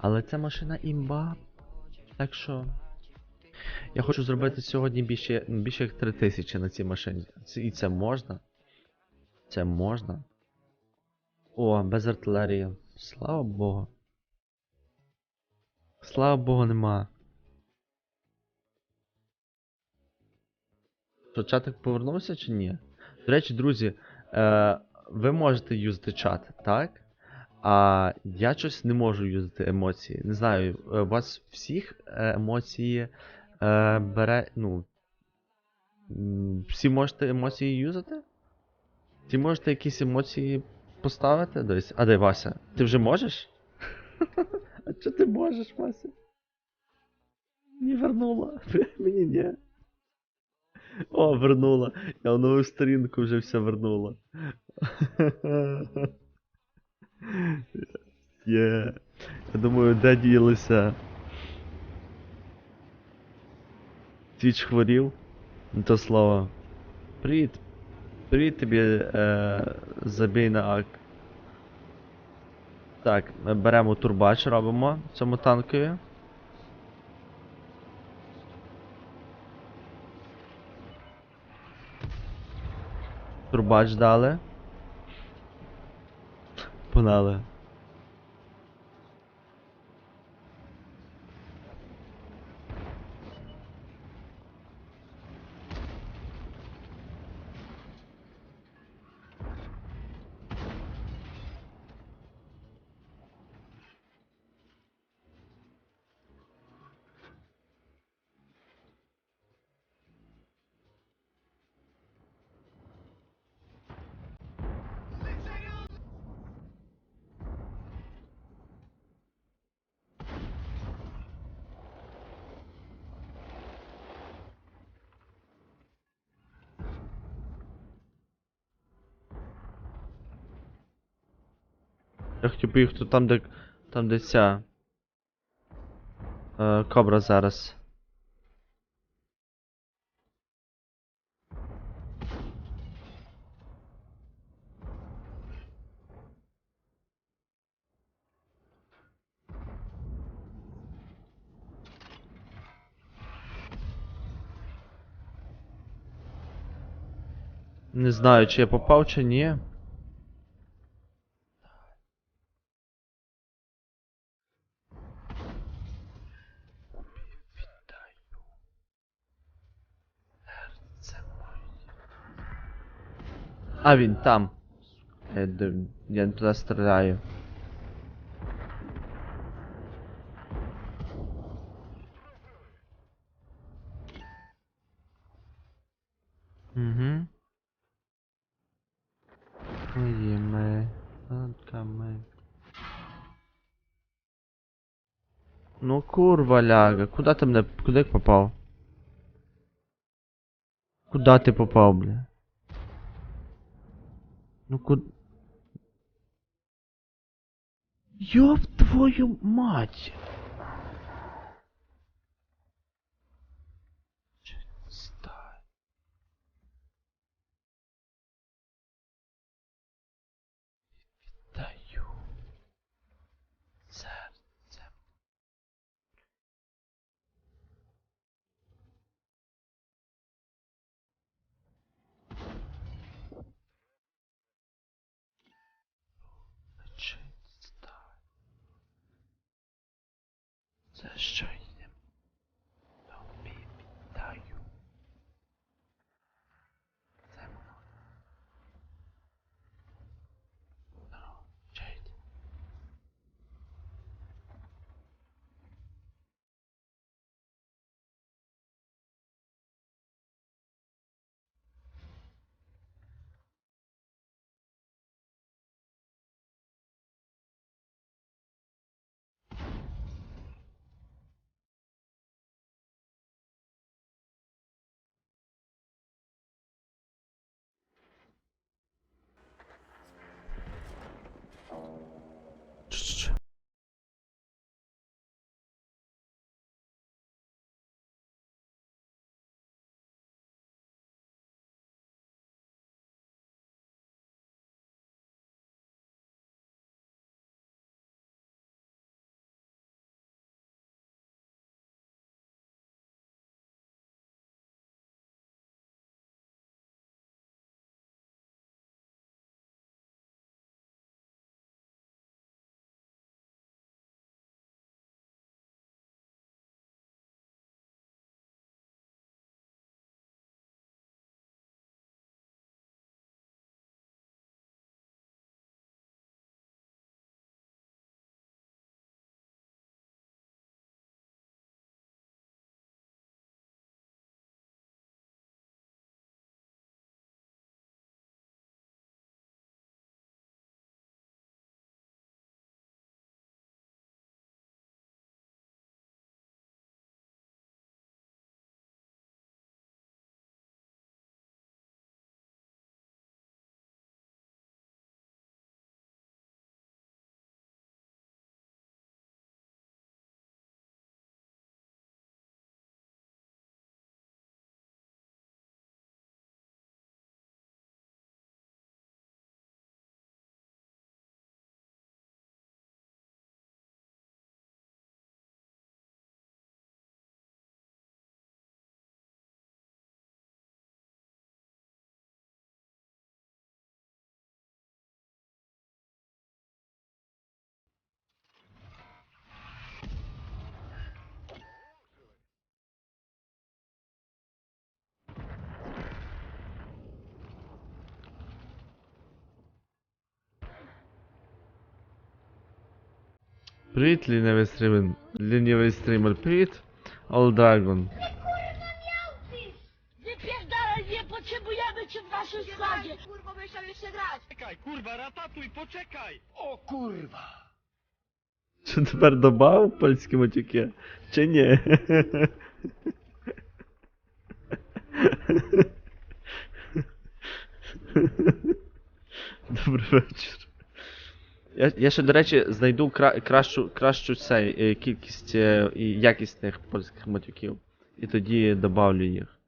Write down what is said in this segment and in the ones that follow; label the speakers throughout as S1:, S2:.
S1: Але ця машина імба. Так що. Я хочу зробити сьогодні більше, більше як 3000 на цій машині. І це можна. Це можна. О, без артилерії. Слава Богу. Слава Богу, нема. Що, повернувся чи ні? До речі, друзі, е, ви можете юзати чат, так? А я щось не можу юзати емоції. Не знаю, е, у вас всіх е, емоції е, бере. Ну. Всі можете емоції юзати? Всі можете якісь емоції поставити? Десь. А де Вася? Ти вже можеш? А що ти можеш, Вася? Не вернула. Мені ні. О, вернула. Я в нову сторінку вже все вернула. Є. Я думаю, де ділися. Твіч хворів. Не то слово. Привіт. Привіт тобі, е, забій на ак. Так, ми беремо турбач, робимо цьому танкові. Турбач дали. Погнали. Я хотів поїхати там, де. Там, де ця. Е, кобра зараз. Не знаю, чи я попав, чи ні. А він там. Я, не туди стріляю. Угу. Моїми танками. Ну курва ляга, куда ти мене. Куди я попав? Куда ти попав, бля? Ну куд... Ёб твою мать! За що Prit, liniowy streamer, liniowy streamer Prit, All Dragon.
S2: Pierdolę, nie potrzebujemy cię w naszym składzie!
S3: Kurwa, będziesz tam jeszcze grać!
S4: Czekaj, kurwa, ratatuj, poczekaj!
S3: O kurwa!
S1: Czy to bardzo bał polskie maciukie? Czy nie? Dobry wieczór. Я, я ще, до речі, знайду кра, кращу, кращу цей, е, кількість е, і якісних польських матюків. І тоді добавлю їх.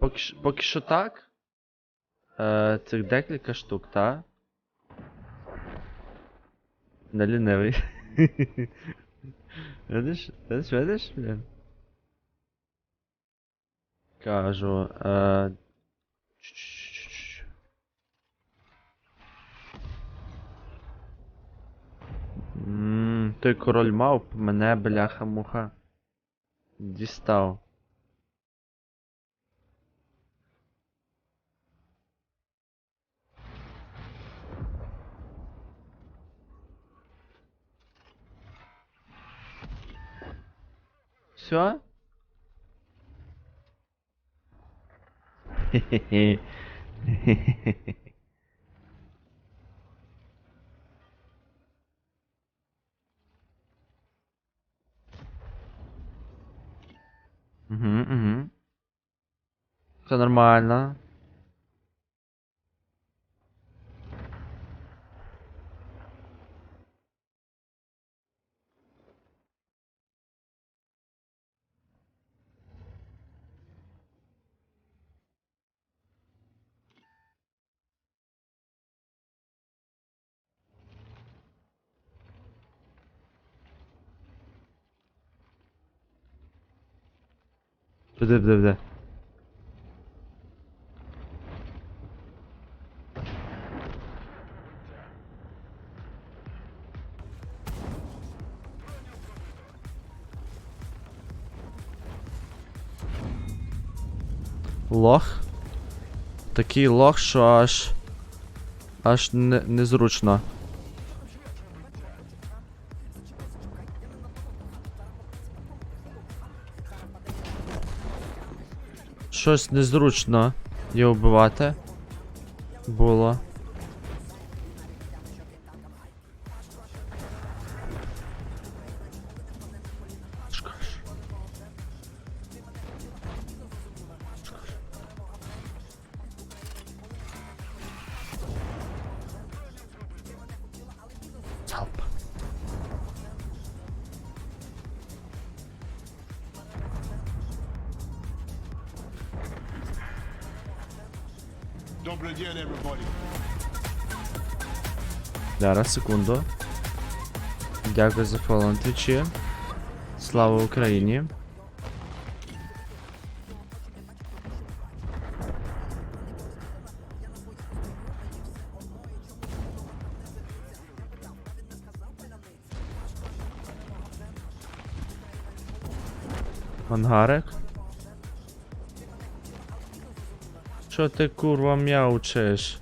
S1: Поки, поки що так. Е, цих декілька штук, так? Не лінивий. Видиш? Видиш, видиш, блін? Кажу, е... М, Той король мавп мене бляха-муха. Дістав. Все? Хе-хе-хе. Хе-хе-хе. Угу, угу. Все нормально. Буде, буде, буде. Лох. Такий лох, що аж. Аж не, незручно. Щось незручно його вбивати. Було.
S5: Bloody on everybody.
S1: Зараз, секунду. Дякую за фоллоу на твічі. Слава Україні. Ангарик. Що ти курва м'яучиш?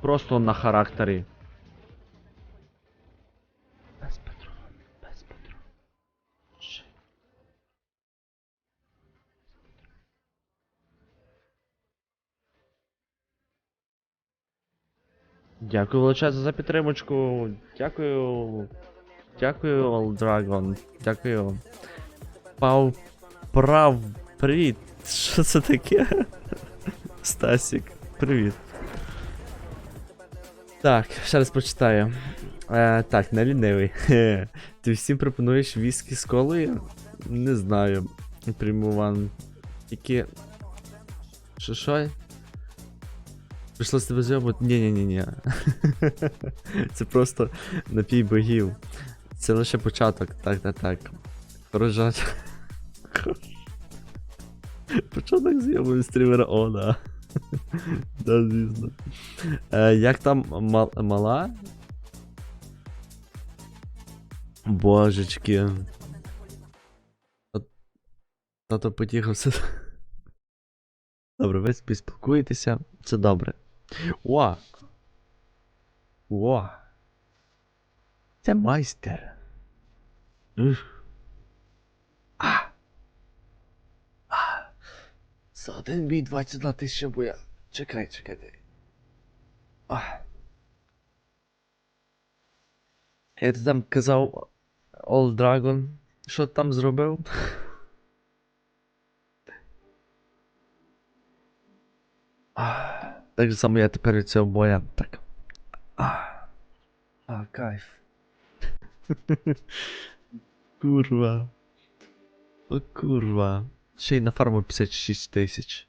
S1: Просто на характері. Дякую величезно за підтримочку. Дякую. Дякую, All Dragon. Дякую. Пау прав. Привіт. Що це таке? Стасік, привіт. Так, ще раз прочитаю. Е, так, не лінивий. Ти всім пропонуєш віскі з колою? Не знаю. Прийму вам. Тільки. Що що? Прийшлось тебе зйобати? Ні-ні-ні-ні. Це просто напій богів. Це лише початок. Так, так, так. Хороша. Початок зйобу стрімера Ода. Да, звісно. Е, як там мал- мала? Божечки. Та- Тато потіхався. Добре, ви спілкуєтеся, це добре. О! О! Це майстер. Ух. А! А! За один бій 21 тисяча боя. Чекай, чекайте. А. Я ти там казав Old Dragon. Що ти там зробив? А, Так же само я тепер від цього боя. Так. А, а кайф. Курва. О, курва. Ще й на фарму 56 тисяч.